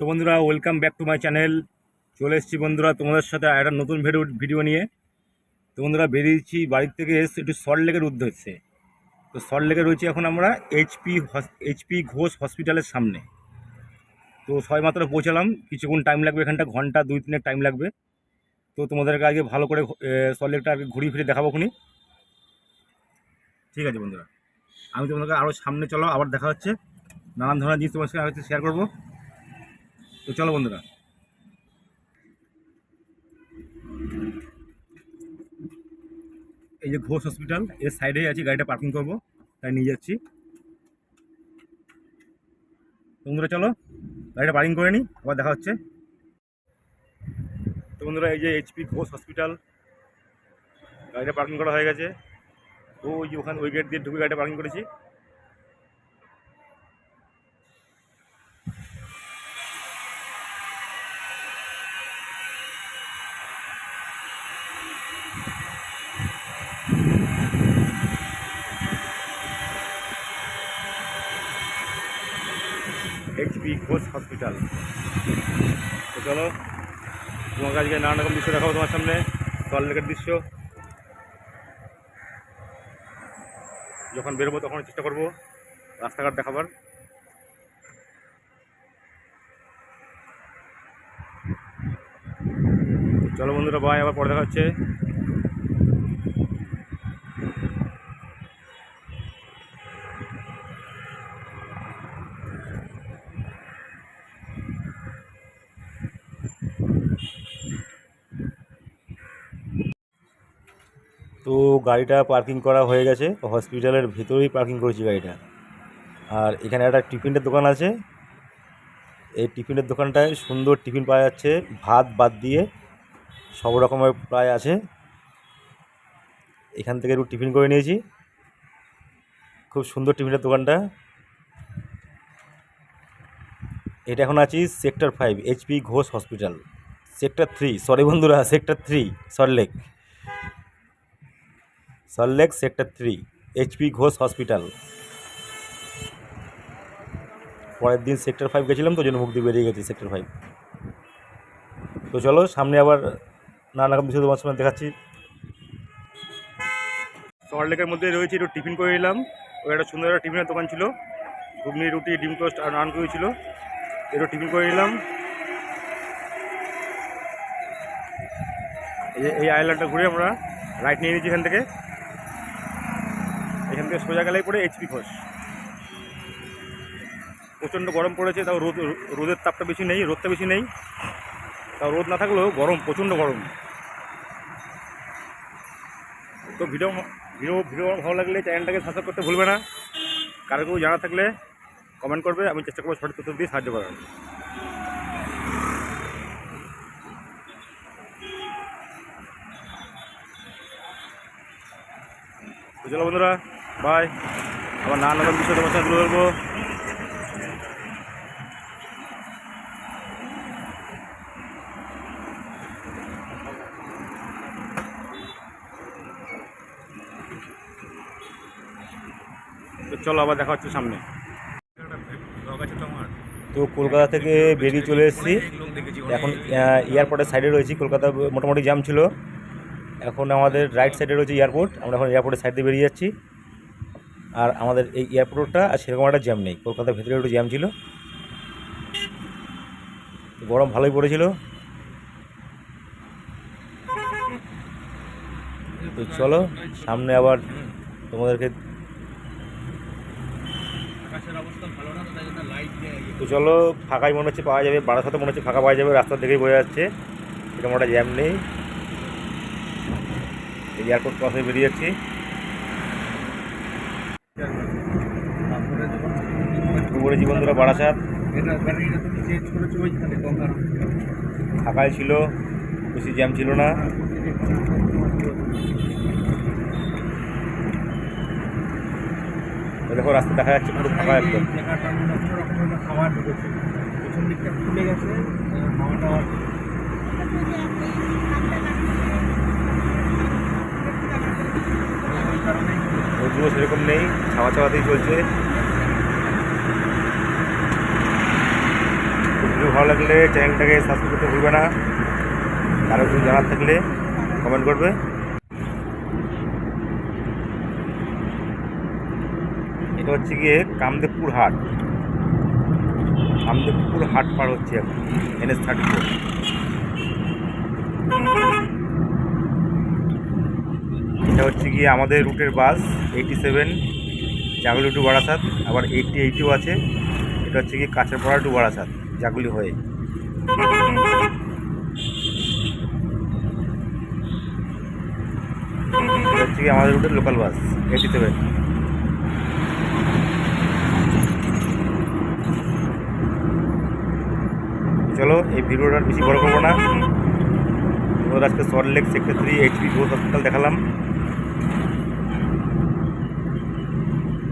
তো বন্ধুরা welcome back to my channel চলে এসেছি বন্ধুরা তোমাদের সাথে একটা নতুন ভিডিও ভিডিও নিয়ে। তো বন্ধুরা বেরিয়েছি বাড়ির থেকে এসে একটু সল্ট লেকের উদ্দেশ্যে। তো সল্ট লেকে রয়েছি এখন আমরা এইচপি এইচপি ঘোষ হসপিটালের সামনে। তো সবাই মাত্র পৌঁছালাম, কিছুক্ষণ টাইম লাগবে এখানটা, ঘণ্টা দুই তিনের টাইম লাগবে। তো তোমাদেরকে আগে ভালো করে সল্ট লেকটা আগে ঘুরিয়ে ফিরে দেখাবো খুনি ঠিক আছে বন্ধুরা। আমি তোমাদেরকে আরও সামনে চলো, আবার দেখা হচ্ছে। নানান ধরনের জিনিস তোমার সাথে শেয়ার করব। তো চলো বন্ধুরা। এই যে ঘোষ হসপিটাল, এর সাইডেই আছি, গাড়িটা পার্কিং করব, তাই নিয়ে যাচ্ছি। বন্ধুরা, চলো, গাড়িটা পার্কিং করে নিই আবার দেখা হচ্ছে। তো বন্ধুরা, এই যে এইচপি ঘোষ হসপিটাল, গাড়িটা পার্কিং করা হয়ে গেছে। ওই যে ওখানে, ওই গেট দিয়ে ঢুকে গাড়িটা পার্কিং করেছি। ঘোষ হসপিটাল তো চলো, তোমাকে আজকে নানান রকম দৃশ্য দেখাবো তোমার সামনে। সল্টলেকের দৃশ্য। যখন বেরোবো তখন চেষ্টা করব রাস্তাঘাট দেখাবার। চলো বন্ধুরা বাই আবার পরে দেখা হচ্ছে। তো গাড়িটা পার্কিং করা হয়ে গেছে। হসপিটালের ভেতরেই পার্কিং করেছি গাড়িটা। আর এখানে একটা টিফিনের দোকান আছে। এই টিফিনের দোকানটায় সুন্দর টিফিন পাওয়া যাচ্ছে। ভাত বাদ দিয়ে সব রকমের প্রায় আছে। এখান থেকে একটু টিফিন করে নিয়েছি। খুব সুন্দর টিফিনের দোকানটা। এটা এখন আছি sector five H P Ghosh hospital. Sector three, sorry বন্ধুরা, sector three Salt Lake Salt Lake sector three H P Ghosh hospital. পরের দিন সেক্টর ফাইভ গেছিলাম তো জন্য মুখ দিয়ে বেরিয়ে গেছি সেক্টর ফাইভ। তো চলো, সামনে আবার নানা রকম বিষয় তোমার সামনে দেখাচ্ছি। সল্টলেকের মধ্যে রয়েছে, একটু টিফিন করে নিলাম। ওই একটা সুন্দর একটা টিফিনের দোকান ছিল। ঘুগনি, রুটি, ডিম টোস্ট আর নান করে ছিল। একটু টিফিন করে নিলাম। এই আইল্যান্ডটা ঘুরে আমরা রাইট নিয়ে নিয়েছি এখান থেকে। থেকে সোজা গেলেই পড়ে এইচপি ঘোষ। প্রচণ্ড গরম পড়েছে, তাও রোদ, রোদের তাপটা বেশি নেই, রোদটা বেশি নেই। তাও রোদ না থাকলেও গরম, প্রচণ্ড গরম। তো ভিডিও ভিডিও ভিডিও ভালো লাগলে চ্যানেলটাকে সাবস্ক্রাইব করতে ভুলবে না। কারও কেউ জানা থাকলে কমেন্ট করবে, আমি চেষ্টা করব সঠিক তথ্য দিয়ে সাহায্য করার। চলো বন্ধুরা বাই আবার নানা রকম বিষয় তোমার সাথে তুলে চলো আবার দেখা হচ্ছে সামনে। তো কলকাতা থেকে বেরিয়ে চলে এসেছি। এখন এয়ারপোর্টের সাইডে রয়েছি। কলকাতা মোটামুটি জ্যাম ছিল। এখন আমাদের রাইট সাইডে রয়েছে এয়ারপোর্ট আমরা এখন এয়ারপোর্টের সাইড বেরিয়ে যাচ্ছি। আর আমাদের এই এয়ারপোর্টটা আর সেরকম একটা জ্যাম নেই। কলকাতার ভেতরে একটু জ্যাম ছিল। গরম ভালোই পড়েছিল। তো চলো সামনে আবার তোমাদেরকে তো চলো ফাঁকাই মনে হচ্ছে পাওয়া যাবে। বারাসাতে মনে হচ্ছে ফাঁকা পাওয়া যাবে রাস্তার দিকেই বোঝা যাচ্ছে। এরকম একটা জ্যাম নেই। এই এয়ারপোর্ট ক্রসে বেরিয়ে যাচ্ছি। করেছি বন্ধুরা বারাসাত ফাঁকাই ছিল বেশি জ্যাম ছিল না। দেখো রাস্তা দেখা যাচ্ছে পুরো ফাঁকা একদম। খাবার ঢুকেছে। পেছন দিকটা খুলে গেছে খাওয়া দাওয়া রোদগুলো সেরকম নেই ছাওয়া ছাওয়াতেই চলছে খুব ভিড় ভালো লাগলে চ্যানেলটাকে সাবস্ক্রাইব করতে ভুলবে না। কারও কিছু জানার থাকলে কমেন্ট করবে। এটা হচ্ছে গিয়ে কামদেবপুর হাট। কামদেবপুর হাট পার হচ্ছে এখন, এনএস থার্টি ফোর এটা হচ্ছে গিয়ে আমাদের রুটের bus eighty seven Jaguli to Barasat, আবার এইটটি এইটিও আছে। এটা হচ্ছে গিয়ে কাঁচাপাড়া টু বারাসাত। জাগুলি হয়ে। হচ্ছে আমাদের রুটের লোকাল বাস এইটি সেভেন চলো, এই ভিডিওটা বেশি বড় করব না। আজকে Salt Lake sector three H P growth hospital দেখালাম।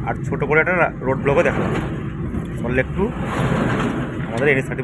আর ছোটো করে একটা রোড ব্লকও দেখালাম। সল্ট লেক টু আমাদের এনএস থার্টি